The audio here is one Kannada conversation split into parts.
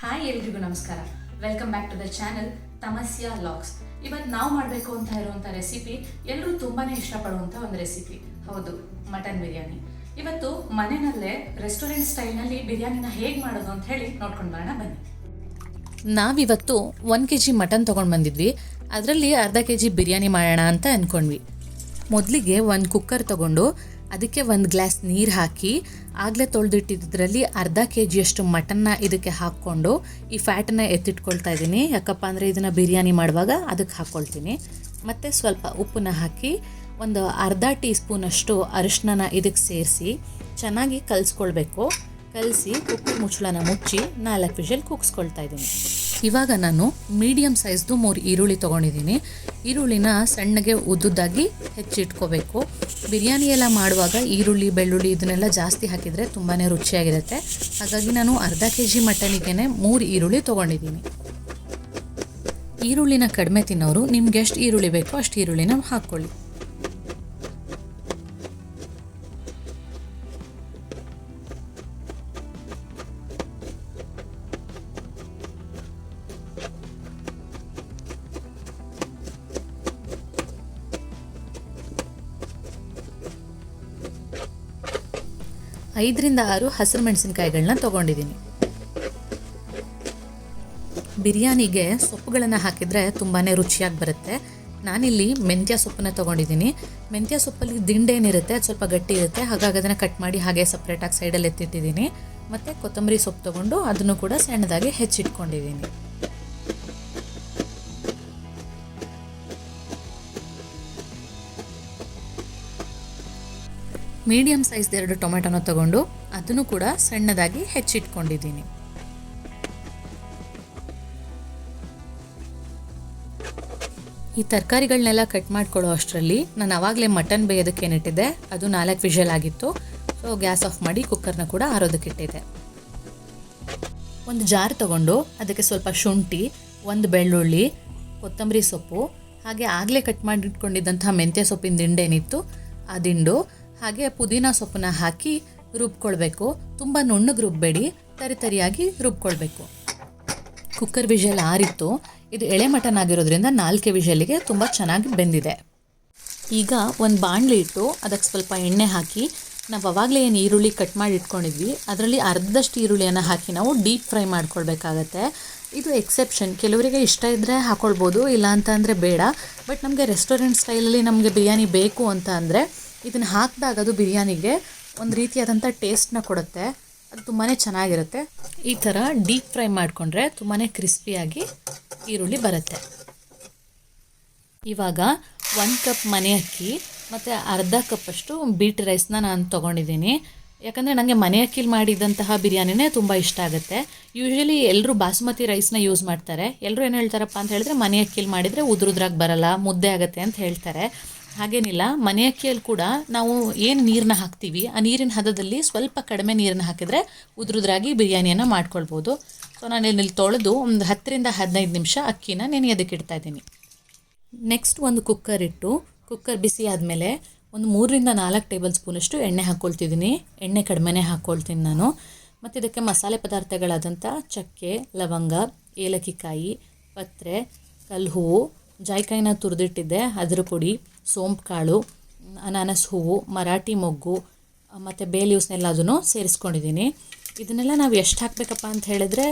ಹಾಯ್ ಎಲ್ರಿಗೂ ನಮಸ್ಕಾರ. Welcome back to the channel ತಮಸ್ಯಾ ಲಾಕ್ಸ್ ಇವತ್ತು ನಾವು ಮಾಡಬೇಕು ಅಂತ ಇರುವಂಥ ರೆಸಿಪಿ ಎಲ್ಲರೂ ತುಂಬಾನೇ ಇಷ್ಟಪಡುವಂಥ ಒಂದು ರೆಸಿಪಿ ಹೌದು ಮಟನ್ ಬಿರಿಯಾನಿ ಇವತ್ತು ಮನೆಯಲ್ಲೇ ರೆಸ್ಟೋರೆಂಟ್ ಸ್ಟೈಲ್ನಲ್ಲಿ ಬಿರಿಯಾನಿನ ಹೇಗೆ ಮಾಡೋದು ಅಂತ ಹೇಳಿ ನೋಡ್ಕೊಂಡು ಬರೋಣ ಬನ್ನಿ. ನಾವಿವತ್ತು ಒಂದು ಕೆ ಜಿ ಮಟನ್ ತೊಗೊಂಡು ಬಂದಿದ್ವಿ. ಅದರಲ್ಲಿ ಅರ್ಧ ಕೆ ಜಿ ಬಿರಿಯಾನಿ ಮಾಡೋಣ ಅಂತ ಅಂದ್ಕೊಂಡ್ವಿ ಮೊದಲಿಗೆ ಒಂದು ಕುಕ್ಕರ್ ತಗೊಂಡು ಅದಕ್ಕೆ ಒಂದು ಗ್ಲಾಸ್ ನೀರು ಹಾಕಿ ಆಗಲೇ ತೊಳೆದಿಟ್ಟಿದ್ರಲ್ಲಿ ಅರ್ಧ ಕೆ ಜಿಯಷ್ಟು ಮಟನ್ನ ಇದಕ್ಕೆ ಹಾಕ್ಕೊಂಡು ಈ ಫ್ಯಾಟನ್ನ ಎತ್ತಿಟ್ಕೊಳ್ತಾ ಇದ್ದೀನಿ. ಯಾಕಪ್ಪ ಅಂದರೆ ಇದನ್ನು ಬಿರಿಯಾನಿ ಮಾಡುವಾಗ ಅದಕ್ಕೆ ಹಾಕ್ಕೊಳ್ತೀನಿ ಮತ್ತು ಸ್ವಲ್ಪ ಉಪ್ಪನ್ನ ಹಾಕಿ ಒಂದು ಅರ್ಧ ಟೀ ಸ್ಪೂನಷ್ಟು ಅರಿಶಿನ ಇದಕ್ಕೆ ಸೇರಿಸಿ ಚೆನ್ನಾಗಿ ಕಲಿಸ್ಕೊಳ್ಬೇಕು. ಕಲಸಿ ಉಪ್ಪು ಮುಚ್ಚಳನ ಮುಚ್ಚಿ ನಾಲ್ಕು ವಿಷಲ್ ಕುಗ್ಸ್ಕೊಳ್ತಾ ಇದ್ದೀನಿ. ಇವಾಗ ನಾನು ಮೀಡಿಯಮ್ ಸೈಜ್ದು ಮೂರು ಈರುಳ್ಳಿ ತೊಗೊಂಡಿದ್ದೀನಿ. ಈರುಳ್ಳಿನ ಸಣ್ಣಗೆ ಉದ್ದುದ್ದಾಗಿ ಹೆಚ್ಚಿಟ್ಕೋಬೇಕು. ಬಿರಿಯಾನಿ ಎಲ್ಲ ಮಾಡುವಾಗ ಈರುಳ್ಳಿ, ಬೆಳ್ಳುಳ್ಳಿ ಇದನ್ನೆಲ್ಲ ಜಾಸ್ತಿ ಹಾಕಿದರೆ ತುಂಬಾ ರುಚಿಯಾಗಿರುತ್ತೆ. ಹಾಗಾಗಿ ನಾನು ಅರ್ಧ ಕೆ ಜಿ ಮಟನಿಗೆ ಮೂರು ಈರುಳ್ಳಿ ತೊಗೊಂಡಿದ್ದೀನಿ. ಈರುಳ್ಳಿನ ಕಡಿಮೆ ತಿನ್ನೋರು ನಿಮ್ಗೆ ಎಷ್ಟು ಈರುಳ್ಳಿ ಬೇಕೋ ಅಷ್ಟು ಈರುಳ್ಳಿನ ಹಾಕ್ಕೊಳ್ಳಿ. ಐದರಿಂದ ಆರು ಹಸಿರು ಮೆಣಸಿನ್ಕಾಯಿಗಳನ್ನ ತೊಗೊಂಡಿದ್ದೀನಿ ಬಿರಿಯಾನಿಗೆ ಸೊಪ್ಪುಗಳನ್ನು ಹಾಕಿದರೆ ತುಂಬಾ ರುಚಿಯಾಗಿ ಬರುತ್ತೆ. ನಾನಿಲ್ಲಿ ಮೆಂತ್ಯ ಸೊಪ್ಪನ್ನ ತೊಗೊಂಡಿದ್ದೀನಿ ಮೆಂತ್ಯ ಸೊಪ್ಪಲ್ಲಿ ದಿಂಡೇನಿರುತ್ತೆ ಅದು ಸ್ವಲ್ಪ ಗಟ್ಟಿ ಇರುತ್ತೆ. ಹಾಗಾಗಿ ಅದನ್ನು ಕಟ್ ಮಾಡಿ ಹಾಗೆ ಸಪ್ರೇಟಾಗಿ ಸೈಡಲ್ಲಿ ಎತ್ತಿಟ್ಟಿದ್ದೀನಿ ಮತ್ತು ಕೊತ್ತಂಬರಿ ಸೊಪ್ಪು ತೊಗೊಂಡು ಅದನ್ನು ಕೂಡ ಸಣ್ಣದಾಗಿ ಹೆಚ್ಚಿಟ್ಕೊಂಡಿದ್ದೀನಿ ಮೀಡಿಯಮ್ ಸೈಜ್ ಎರಡು ಟೊಮೆಟೊನ ತಗೊಂಡು ಅದನ್ನು ಕೂಡ ಸಣ್ಣದಾಗಿ ಹೆಚ್ಚಿಟ್ಕೊಂಡಿದ್ದೀನಿ. ಈ ತರಕಾರಿಗಳನ್ನೆಲ್ಲ ಕಟ್ ಮಾಡ್ಕೊಳ್ಳೋ ಅಷ್ಟರಲ್ಲಿ ನಾನು ಆವಾಗಲೇ ಮಟನ್ ಬೇಯೋದಕ್ಕೆ ಏನಿಟ್ಟಿದ್ದೆ, ಅದು ನಾಲ್ಕು ವಿಷಲ್ ಆಗಿತ್ತು. ಸೊ ಗ್ಯಾಸ್ ಆಫ್ ಮಾಡಿ ಕುಕ್ಕರ್ನ ಕೂಡ ಆರೋದಕ್ಕೆ ಇಟ್ಟಿದ್ದೆ. ಒಂದು ಜಾರ್ ತಗೊಂಡು ಅದಕ್ಕೆ ಸ್ವಲ್ಪ ಶುಂಠಿ, ಒಂದು ಬೆಳ್ಳುಳ್ಳಿ, ಕೊತ್ತಂಬರಿ ಸೊಪ್ಪು, ಹಾಗೆ ಆಗಲೇ ಕಟ್ ಮಾಡಿ ಇಟ್ಕೊಂಡಿದ್ದಂತಹ ಮೆಂತ್ಯ ಸೊಪ್ಪಿನ ದಿಂಡೇನಿತ್ತು, ಆ ದಿಂಡು ಹಾಗೆ ಪುದೀನ ಸೊಪ್ಪನ್ನ ಹಾಕಿ ರುಬ್ಕೊಳ್ಬೇಕು. ತುಂಬ ನುಣ್ಣಗೆ ರುಬ್ಬೇಡಿ, ತರಿ ತರಿಯಾಗಿ ರುಬ್ಕೊಳ್ಬೇಕು. ಕುಕ್ಕರ್ ವಿಷಲ್ ಆರಿತ್ತು. ಇದು ಎಳೆ ಮಟನ್ ಆಗಿರೋದ್ರಿಂದ ನಾಲ್ಕೆ ವಿಷಲಿಗೆ ತುಂಬ ಚೆನ್ನಾಗಿ ಬೆಂದಿದೆ. ಈಗ ಒಂದು ಬಾಣಲಿ ಇಟ್ಟು ಅದಕ್ಕೆ ಸ್ವಲ್ಪ ಎಣ್ಣೆ ಹಾಕಿ ನಾವು ಅವಾಗಲೇ ಏನು ಈರುಳ್ಳಿ ಕಟ್ ಮಾಡಿ ಇಟ್ಕೊಂಡಿದ್ವಿ. ಅದರಲ್ಲಿ ಅರ್ಧದಷ್ಟು ಈರುಳ್ಳಿಯನ್ನು ಹಾಕಿ ನಾವು ಡೀಪ್ ಫ್ರೈ ಮಾಡ್ಕೊಳ್ಬೇಕಾಗತ್ತೆ. ಇದು ಎಕ್ಸೆಪ್ಷನ್. ಕೆಲವರಿಗೆ ಇಷ್ಟ ಇದ್ದರೆ ಹಾಕ್ಕೊಳ್ಬೋದು ಇಲ್ಲ ಅಂತ ಅಂದರೆ ಬೇಡ. ಬಟ್ ನಮಗೆ ರೆಸ್ಟೋರೆಂಟ್ ಸ್ಟೈಲಲ್ಲಿ ನಮಗೆ ಬಿರಿಯಾನಿ ಬೇಕು ಅಂತ ಅಂದರೆ ಇದನ್ನು ಹಾಕಿದಾಗ ಅದು ಬಿರಿಯಾನಿಗೆ ಒಂದು ರೀತಿಯಾದಂಥ ಟೇಸ್ಟ್ನ ಕೊಡುತ್ತೆ. ಅದು ತುಂಬಾ ಚೆನ್ನಾಗಿರುತ್ತೆ. ಈ ಥರ ಡೀಪ್ ಫ್ರೈ ಮಾಡಿಕೊಂಡ್ರೆ ತುಂಬಾ ಕ್ರಿಸ್ಪಿಯಾಗಿ ಈರುಳ್ಳಿ ಬರುತ್ತೆ. ಇವಾಗ ಒಂದು ಕಪ್ ಮನೆ ಅಕ್ಕಿ ಮತ್ತು ಅರ್ಧ ಕಪ್ಪಷ್ಟು ಬೀಟ್ ರೈಸ್ನ ನಾನು ತೊಗೊಂಡಿದ್ದೀನಿ. ಯಾಕಂದರೆ ನನಗೆ ಮನೆ ಅಕ್ಕಿಲಿ ಮಾಡಿದಂತಹ ಬಿರಿಯಾನಿನೇ ತುಂಬ ಇಷ್ಟ ಆಗುತ್ತೆ. ಯೂಶ್ವಲಿ ಎಲ್ಲರೂ ಬಾಸುಮತಿ ರೈಸ್ನ ಯೂಸ್ ಮಾಡ್ತಾರೆ. ಎಲ್ಲರೂ ಏನು ಹೇಳ್ತಾರಪ್ಪ ಅಂತ ಹೇಳಿದ್ರೆ ಮನೆ ಅಕ್ಕಿಲಿ ಮಾಡಿದರೆ ಉದುರುದ್ರಾಗಿ ಬರಲ್ಲ, ಮುದ್ದೆ ಆಗುತ್ತೆ ಅಂತ ಹೇಳ್ತಾರೆ. ಹಾಗೇನಿಲ್ಲ ಮನೆ ಅಕ್ಕಿಯಲ್ಲಿ ಕೂಡ ನಾವು ಏನು ನೀರನ್ನ ಹಾಕ್ತೀವಿ, ಆ ನೀರಿನ ಹದದಲ್ಲಿ ಸ್ವಲ್ಪ ಕಡಿಮೆ ನೀರನ್ನ ಹಾಕಿದರೆ ಉದುರುದ್ರಾಗಿ ಬಿರಿಯಾನಿಯನ್ನು ಮಾಡ್ಕೊಳ್ಬೋದು. ಸೊ ನಾನು ಇಲ್ಲಿ ತೊಳೆದು ಒಂದು ಹತ್ತರಿಂದ ಹದಿನೈದು ನಿಮಿಷ ಅಕ್ಕಿನ ನೆನೆಯೋದಕ್ಕೆ ಇಡ್ತಾ ಇದ್ದೀನಿ. ನೆಕ್ಸ್ಟ್ ಒಂದು ಕುಕ್ಕರ್ ಇಟ್ಟು ಕುಕ್ಕರ್ ಬಿಸಿ ಆದಮೇಲೆ ಒಂದು ಮೂರರಿಂದ ನಾಲ್ಕು ಟೇಬಲ್ ಸ್ಪೂನಷ್ಟು ಎಣ್ಣೆ ಹಾಕ್ಕೊಳ್ತಿದ್ದೀನಿ ಎಣ್ಣೆ ಕಡಿಮೆನೇ ಹಾಕ್ಕೊಳ್ತೀನಿ ನಾನು. ಮತ್ತು ಇದಕ್ಕೆ ಮಸಾಲೆ ಪದಾರ್ಥಗಳಾದಂಥ ಚಕ್ಕೆ, ಲವಂಗ ಏಲಕ್ಕಿಕಾಯಿ ಪತ್ರೆ ಕಲ್ಹೂವು ಜಾಯ್ಕಾಯಿನ ತುರಿದಿಟ್ಟಿದ್ದೆ, ಅದರ ಪುಡಿ ಸೋಂಪು ಕಾಳು ಅನಾನಸ್ ಹೂವು, ಮರಾಠಿ ಮೊಗ್ಗು ಮತ್ತು ಬೇ ಲೀವ್ಸ್ನೆಲ್ಲದನ್ನು ಸೇರಿಸ್ಕೊಂಡಿದ್ದೀನಿ ಇದನ್ನೆಲ್ಲ ನಾವು ಎಷ್ಟು ಹಾಕಬೇಕಪ್ಪ ಅಂತ ಹೇಳಿದ್ರೆ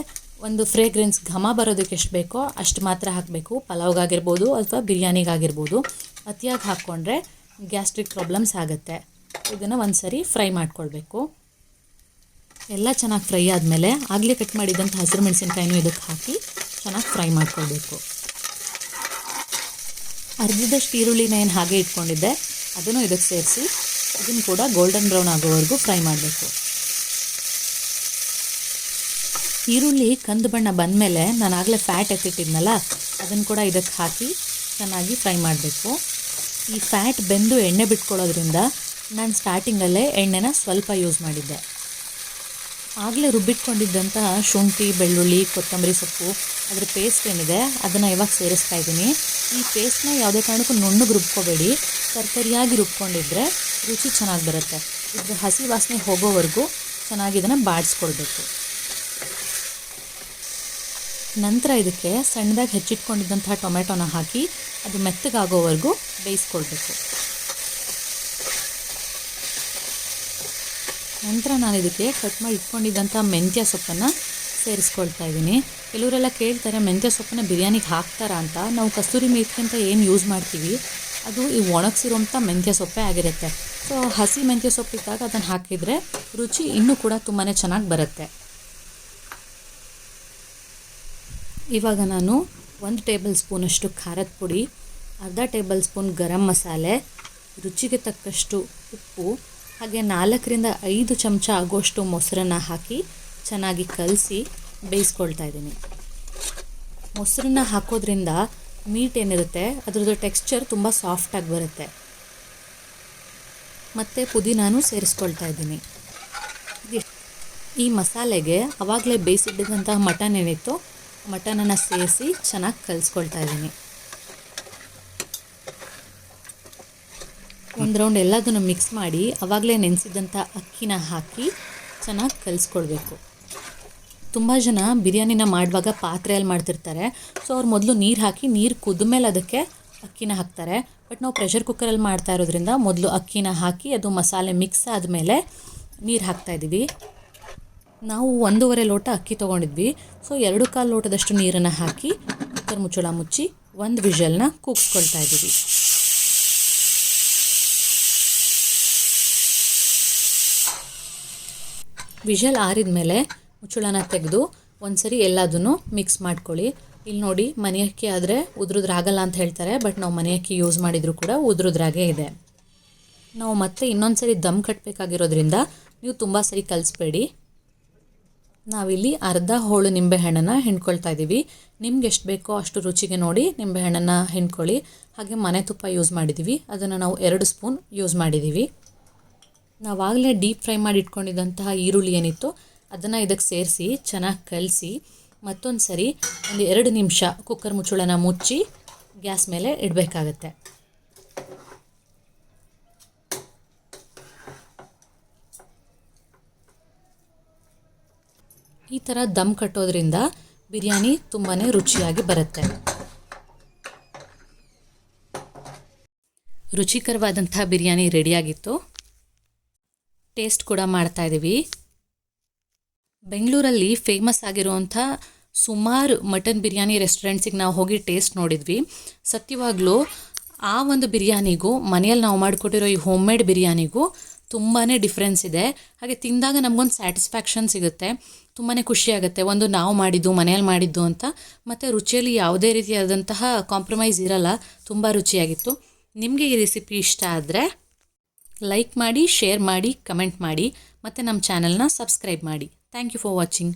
ಒಂದು ಫ್ರೇಗ್ರೆನ್ಸ್ ಘಮ ಬರೋದಕ್ಕೆ ಎಷ್ಟು ಬೇಕೋ ಅಷ್ಟು ಮಾತ್ರ ಹಾಕಬೇಕು. ಪಲಾವ್ಗಾಗಿರ್ಬೋದು ಅಥವಾ ಬಿರಿಯಾನಿಗಾಗಿರ್ಬೋದು. ಅತಿಯಾಗಿ ಹಾಕ್ಕೊಂಡ್ರೆ ಗ್ಯಾಸ್ಟ್ರಿಕ್ ಪ್ರಾಬ್ಲಮ್ಸ್ ಆಗುತ್ತೆ. ಇದನ್ನು ಒಂದು ಸರಿ ಫ್ರೈ ಮಾಡ್ಕೊಳ್ಬೇಕು. ಎಲ್ಲ ಚೆನ್ನಾಗಿ ಫ್ರೈ ಆದಮೇಲೆ ಆಗಲೇ ಕಟ್ ಮಾಡಿದಂಥ ಹಸಿರು ಮೆಣಸಿನ್ಕಾಯಿನೂ ಇದಕ್ಕೆ ಹಾಕಿ ಚೆನ್ನಾಗಿ ಫ್ರೈ ಮಾಡ್ಕೊಳ್ಬೇಕು. ಅರ್ಧದಷ್ಟು ಈರುಳ್ಳಿನ ಏನು ಹಾಗೆ ಇಟ್ಕೊಂಡಿದ್ದೆ, ಅದನ್ನು ಇದಕ್ಕೆ ಸೇರಿಸಿ, ಅದನ್ನು ಕೂಡ ಗೋಲ್ಡನ್ ಬ್ರೌನ್ ಆಗೋವರೆಗೂ ಫ್ರೈ ಮಾಡಬೇಕು. ಈರುಳ್ಳಿ ಕಂದು ಬಣ್ಣ ಬಂದಮೇಲೆ ನಾನು ಆಗಲೇ ಫ್ಯಾಟ್ ಎತ್ತಿಟ್ಟಿದ್ನಲ್ಲ ಅದನ್ನು ಕೂಡ ಇದಕ್ಕೆ ಹಾಕಿ ಚೆನ್ನಾಗಿ ಫ್ರೈ ಮಾಡಬೇಕು. ಈ ಫ್ಯಾಟ್ ಬೆಂದು ಎಣ್ಣೆ ಬಿಟ್ಕೊಳ್ಳೋದ್ರಿಂದ ನಾನು ಸ್ಟಾರ್ಟಿಂಗಲ್ಲೇ ಎಣ್ಣೆನ ಸ್ವಲ್ಪ ಯೂಸ್ ಮಾಡಿದ್ದೆ. ಆಗಲೇ ರುಬ್ಬಿಟ್ಕೊಂಡಿದ್ದಂಥ ಶುಂಠಿ, ಬೆಳ್ಳುಳ್ಳಿ, ಕೊತ್ತಂಬರಿ ಸೊಪ್ಪು, ಅದರ ಪೇಸ್ಟ್ ಏನಿದೆ, ಅದನ್ನು ಇವಾಗ ಸೇರಿಸ್ತಾ ಇದ್ದೀನಿ. ಈ ಪೇಸ್ಟ್ನ ಯಾವುದೇ ಕಾರಣಕ್ಕೂ ನುಣ್ಣಗೆ ರುಬ್ಕೋಬೇಡಿ. ತರಕಾರಿಯಾಗಿ ರುಬ್ಕೊಂಡಿದ್ರೆ ರುಚಿ ಚೆನ್ನಾಗಿ ಬರುತ್ತೆ. ಇದ್ರ ಹಸಿ ವಾಸನೆ ಹೋಗೋವರೆಗೂ ಚೆನ್ನಾಗಿ ಇದನ್ನು ಬಾಡಿಸ್ಕೊಳ್ಬೇಕು. ನಂತರ ಇದಕ್ಕೆ ಸಣ್ಣದಾಗಿ ಹೆಚ್ಚಿಟ್ಕೊಂಡಿದ್ದಂಥ ಟೊಮೆಟೊನ ಹಾಕಿ ಅದು ಮೆತ್ತಗಾಗೋವರೆಗೂ ಬೇಯಿಸ್ಕೊಳ್ಬೇಕು. ನಂತರ ನಾನು ಇದಕ್ಕೆ ಕಟ್ ಮಾಡಿ ಇಟ್ಕೊಂಡಿದ್ದಂಥ ಮೆಂತ್ಯ ಸೊಪ್ಪನ್ನು ಸೇರಿಸ್ಕೊಳ್ತಾ ಇದ್ದೀನಿ. ಕೆಲವರೆಲ್ಲ ಕೇಳ್ತಾರೆ, ಮೆಂತ್ಯ ಸೊಪ್ಪನ್ನ ಬಿರಿಯಾನಿಗೆ ಹಾಕ್ತಾರಾ ಅಂತ. ನಾವು ಕಸ್ತೂರಿ ಮೇಥಿ ಏನು ಯೂಸ್ ಮಾಡ್ತೀವಿ? ಅದು ಈ ಒಣಗಿಸಿರುವಂಥ ಮೆಂತ್ಯ ಸೊಪ್ಪೇ ಆಗಿರುತ್ತೆ. ಸೊ ಹಸಿ ಮೆಂತ್ಯ ಸೊಪ್ಪಿದ್ದಾಗ ಅದನ್ನು ಹಾಕಿದರೆ ರುಚಿ ಇನ್ನೂ ಕೂಡ ತುಂಬಾ ಚೆನ್ನಾಗಿ ಬರುತ್ತೆ. ಇವಾಗ ನಾನು ಒಂದು ಟೇಬಲ್ ಸ್ಪೂನಷ್ಟು ಖಾರದ ಪುಡಿ, ಅರ್ಧ ಟೇಬಲ್ ಸ್ಪೂನ್ ಗರಂ ಮಸಾಲೆ, ರುಚಿಗೆ ತಕ್ಕಷ್ಟು ಉಪ್ಪು ಹಾಗೆ ನಾಲ್ಕರಿಂದ ಐದು ಚಮಚ ಆಗೋಷ್ಟು ಮೊಸರನ್ನ ಹಾಕಿ ಚೆನ್ನಾಗಿ ಕಲಸಿ ಬೇಯಿಸ್ಕೊಳ್ತಾ ಇದ್ದೀನಿ. ಮೊಸರನ್ನ ಹಾಕೋದ್ರಿಂದ ಮೀಟ್ ಏನಿರುತ್ತೆ, ಅದರದ್ದು ಟೆಕ್ಸ್ಚರ್ ತುಂಬ ಸಾಫ್ಟಾಗಿ ಬರುತ್ತೆ. ಮತ್ತು ಪುದೀನಾನು ಸೇರಿಸ್ಕೊಳ್ತಾ ಇದ್ದೀನಿ. ಈ ಮಸಾಲೆಗೆ ಆವಾಗಲೇ ಬೇಯಿಸಿಟ್ಟಿದ್ದಂತಹ ಮಟನ್ ಏನಿತ್ತು, ಮಟನನ್ನು ಸೇರಿಸಿ ಚೆನ್ನಾಗಿ ಕಲಿಸ್ಕೊಳ್ತಾ ಇದ್ದೀನಿ. ಒಂದು ರೌಂಡ್ ಎಲ್ಲದನ್ನು ಮಿಕ್ಸ್ ಮಾಡಿ ಅವಾಗಲೇ ನೆನೆಸಿದಂಥ ಅಕ್ಕಿನ ಹಾಕಿ ಚೆನ್ನಾಗಿ ಕಲಿಸ್ಕೊಳ್ಬೇಕು. ತುಂಬ ಜನ ಬಿರಿಯಾನಿನ ಮಾಡುವಾಗ ಪಾತ್ರೆಯಲ್ಲಿ ಮಾಡ್ತಿರ್ತಾರೆ. ಸೊ ಅವ್ರು ಮೊದಲು ನೀರು ಹಾಕಿ, ನೀರು ಕುದ ಮೇಲೆ ಅದಕ್ಕೆ ಅಕ್ಕಿನ ಹಾಕ್ತಾರೆ. ಬಟ್ ನಾವು ಪ್ರೆಷರ್ ಕುಕ್ಕರಲ್ಲಿ ಮಾಡ್ತಾ ಇರೋದ್ರಿಂದ ಮೊದಲು ಅಕ್ಕಿನ ಹಾಕಿ, ಅದು ಮಸಾಲೆ ಮಿಕ್ಸ್ ಆದಮೇಲೆ ನೀರು ಹಾಕ್ತಾಯಿದ್ದೀವಿ ನಾವು ಒಂದೂವರೆ ಲೋಟ ಅಕ್ಕಿ ತೊಗೊಂಡಿದ್ವಿ. ಸೊ ಎರಡು ಕಾಲು ಲೋಟದಷ್ಟು ನೀರನ್ನು ಹಾಕಿ ಕುಕ್ಕರ್ ಮುಚ್ಚಳ ಮುಚ್ಚಿ, ಒಂದು ವಿಷಲ್ನ ಕೂಗಿಸ್ಕೊಳ್ತಾ ಇದ್ದೀವಿ. ವಿಷಲ್ ಆರಿದ ಮೇಲೆ ಮುಚ್ಚಳನ ತೆಗೆದು ಒಂದ್ಸರಿ ಎಲ್ಲದನ್ನು ಮಿಕ್ಸ್ ಮಾಡ್ಕೊಳ್ಳಿ. ಇಲ್ಲಿ ನೋಡಿ ಮನೆ ಅಕ್ಕಿ ಆದರೆ ಉದ್ರುದ್ರಾಗಲ್ಲ ಅಂತ ಹೇಳ್ತಾರೆ ಬಟ್ ನಾವು ಮನೆ ಅಕ್ಕಿ ಯೂಸ್ ಮಾಡಿದರೂ ಕೂಡ ಉದ್ರುದ್ರಾಗೇ ಇದೆ. ನಾವು ಮತ್ತೆ ಇನ್ನೊಂದು ಸರಿ ದಮ್ ಕಟ್ಟಬೇಕಾಗಿರೋದ್ರಿಂದ ನೀವು ತುಂಬ ಸರಿ ಕಲಿಸ್ಬೇಡಿ. ನಾವಿಲ್ಲಿ ಅರ್ಧ ಹೋಳು ನಿಂಬೆಹಣ್ಣನ್ನು ಹಿಂಡ್ಕೊಳ್ತಾ ಇದ್ದೀವಿ ನಿಮ್ಗೆ ಎಷ್ಟು ಬೇಕೋ ಅಷ್ಟು ರುಚಿಗೆ ನೋಡಿ ನಿಂಬೆಹಣ್ಣನ್ನು ಹಿಂಡ್ಕೊಳ್ಳಿ. ಹಾಗೆ ಮನೆ ತುಪ್ಪ ಯೂಸ್ ಮಾಡಿದ್ದೀವಿ ಅದನ್ನು ನಾವು ಎರಡು ಸ್ಪೂನ್ ಯೂಸ್ ಮಾಡಿದ್ದೀವಿ ನಾವಾಗಲೇ ಡೀಪ್ ಫ್ರೈ ಮಾಡಿ ಇಟ್ಕೊಂಡಿದ್ದಂತಹ ಈರುಳ್ಳಿ ಏನಿತ್ತು, ಅದನ್ನು ಇದಕ್ಕೆ ಸೇರಿಸಿ, ಚೆನ್ನಾಗಿ ಕಲಸಿ ಮತ್ತೊಂದು ಸರಿ ಒಂದು ಎರಡು ನಿಮಿಷ ಕುಕ್ಕರ್ ಮುಚ್ಚಳನ ಮುಚ್ಚಿ ಗ್ಯಾಸ್ ಮೇಲೆ ಇಡಬೇಕಾಗತ್ತೆ. ಈ ಥರ ದಮ್ ಕಟ್ಟೋದ್ರಿಂದ ಬಿರಿಯಾನಿ ತುಂಬಾ ರುಚಿಯಾಗಿ ಬರುತ್ತೆ. ರುಚಿಕರವಾದಂಥ ಬಿರಿಯಾನಿ ರೆಡಿಯಾಗಿತ್ತು. ಟೇಸ್ಟ್ ಕೂಡ ಮಾಡ್ತಾ ಇದ್ದೀವಿ ಬೆಂಗಳೂರಲ್ಲಿ ಫೇಮಸ್ ಆಗಿರುವಂಥ ಸುಮಾರು ಮಟನ್ ಬಿರಿಯಾನಿ ರೆಸ್ಟೋರೆಂಟ್ಸಿಗೆ ನಾವು ಹೋಗಿ ಟೇಸ್ಟ್ ನೋಡಿದ್ವಿ. ಸತ್ಯವಾಗ್ಲೂ ಆ ಒಂದು ಬಿರಿಯಾನಿಗೂ, ಮನೆಯಲ್ಲಿ ನಾವು ಮಾಡಿಕೊಟ್ಟಿರೋ ಈ ಹೋಮ್ ಮೇಡ್ ಬಿರಿಯಾನಿಗೂ ತುಂಬಾ ಡಿಫ್ರೆನ್ಸ್ ಇದೆ. ಹಾಗೆ ತಿಂದಾಗ ನಮಗೊಂದು ಸ್ಯಾಟಿಸ್ಫ್ಯಾಕ್ಷನ್ ಸಿಗುತ್ತೆ. ತುಂಬಾ ಖುಷಿಯಾಗುತ್ತೆ ಒಂದು ನಾವು ಮಾಡಿದ್ದು, ಮನೆಯಲ್ಲಿ ಮಾಡಿದ್ದು ಅಂತ. ಮತ್ತು ರುಚಿಯಲ್ಲಿ ಯಾವುದೇ ರೀತಿಯಾದಂತಹ ಕಾಂಪ್ರಮೈಸ್ ಇರಲ್ಲ. ತುಂಬ ರುಚಿಯಾಗಿತ್ತು. ನಿಮಗೆ ಈ ರೆಸಿಪಿ ಇಷ್ಟ ಆದರೆ ಲೈಕ್ ಮಾಡಿ ಶೇರ್ ಮಾಡಿ ಕಮೆಂಟ್ ಮಾಡಿ, ಮತ್ತು ನಮ್ಮ ಚಾನಲ್ನ ಸಬ್ಸ್ಕ್ರೈಬ್ ಮಾಡಿ. Thank you for watching